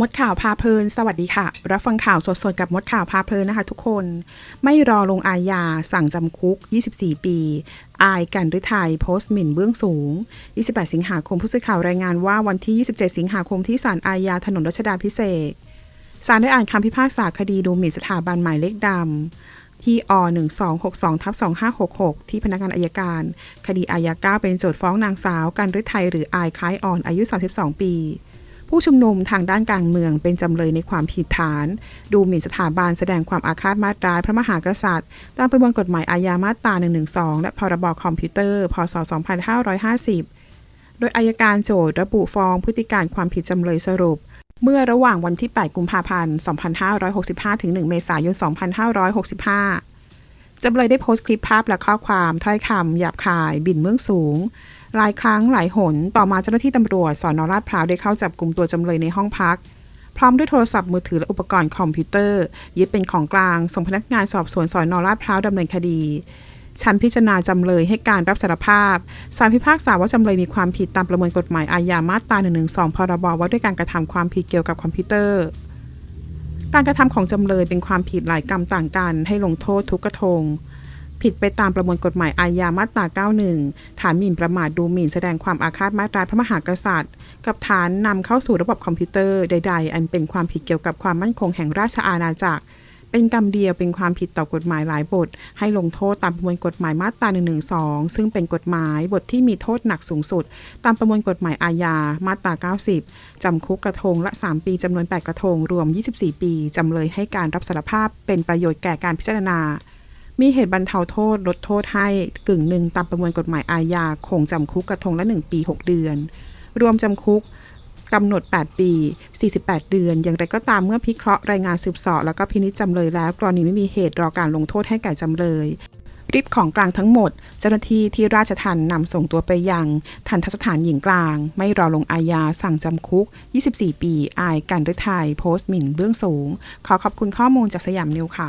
มดข่าวพาเพลิน สวัสดีค่ะ รับฟังข่าวสดๆ กับมดข่าวพาเพลินนะคะทุกคน ไม่รอลงอาญา สั่งจำคุก 24 ปี อายกันฤทัยโพสต์หมิ่นเบื้องสูง 28 สิงหาคมผู้สื่อข่าวรายงานว่าวันที่ 27 สิงหาคมที่ศาลอาญาถนนรัชดาพิเศษศาลได้อ่านคำพิพากษาคดีดูหมิ่นสถาบันหมายเลขดำที่อ1262ทับ2566 ที่พนักงานอายการ คดีอาญา9เป็นโจทย์ฟ้องนางสาวกันฤทัยหรืออายคล้ายอ่อนอายุ 32 ปี ผู้ชุมนุมทางด้านการเมืองเป็นจำเลยในความผิดฐาน ดูหมิ่นสถาบันแสดงความอาฆาตมาตร้ายพระมหากษัตริย์ ตามประมวลกฎหมายอาญามาตรา 112 และพรบคอมพิวเตอร์ พศ 2550 โดยอายการโจทย์ระบุฟ้องพฤติการความผิดจำเลยสรุป เมื่อระหว่างวันที่ 8 กุมภาพันธ์ 2565 ถึง 1 เมษายน 2565จำเลยได้โพสต์คลิปภาพและข้อความถ้อยคำหยาบคาย บินเมืองสูง หลายครั้งหลายหน ต่อมาเจ้าหน้าที่ตำรวจสอนอราดพร้าวได้เข้าจับกลุ่มตัวจำเลยในห้องพัก พร้อมด้วยโทรศัพท์มือถือและอุปกรณ์คอมพิวเตอร์ ยึดเป็นของกลาง ส่งพนักงานสอบสวนสอนอราดพร้าวดำเนินคดีชั้นพิจารณาจำเลยให้การรับสารภาพศาลพิพากษาว่าจำเลยมีความผิดตามประมวลกฎหมายอาญามาตรา 112 พรบว่าด้วยการกระทำความผิดเกี่ยวกับคอมพิวเตอร์ การกระทำของจำเลยเป็นความผิดหลายกรรมต่างกัน ให้ลงโทษทุกกระทง ผิดไปตามประมวลกฎหมายอาญามาตรา 91 ฐานหมิ่นประมาทดูหมิ่นแสดงความอาฆาตมาตราพระมหากษัตริย์ กับฐานนำเข้าสู่ระบบคอมพิวเตอร์ใด ๆ อันเป็นความผิดเกี่ยวกับความมั่นคงแห่งราชอาณาจักร เป็นกรรมเดียวเป็นความผิดต่อกฎหมายหลายบท ให้ลงโทษตามประมวลกฎหมายมาตรา 112 ซึ่งเป็นกฎหมายบทที่มีโทษหนักสูงสุด ตามประมวลกฎหมายอาญามาตรา 90 จำคุกกระทงละ 3 ปีจำนวน 8 กระทงรวม 24 ปีจำเลยให้การรับสารภาพเป็นประโยชน์แก่การพิจารณา มีเหตุบรรเทาโทษลดโทษให้กึ่งหนึ่งตามประมวลกฎหมายอาญาคงจำคุกกระทงละ 1 ปี 6 เดือน รวมจำคุกกำหนด 8 ปี 48 เดือน อย่างไรก็ตามเมื่อพิเคราะห์รายงานสืบสอบแล้วก็พินิจจำเลยแล้ว กรณีไม่มีเหตุรอการลงโทษให้แก่จำเลยริบของกลางทั้งหมด เจ้าหน้าที่ที่ราชทันนำส่งตัวไปยัง ทันทสถานหญิงกลาง ไม่รอลงอาญาสั่งจำคุก 24 ปี อายกันฤทัยโพสต์หมิ่นเบื้องสูง ขอขอบคุณข้อมูลจากสยามนิวค่ะ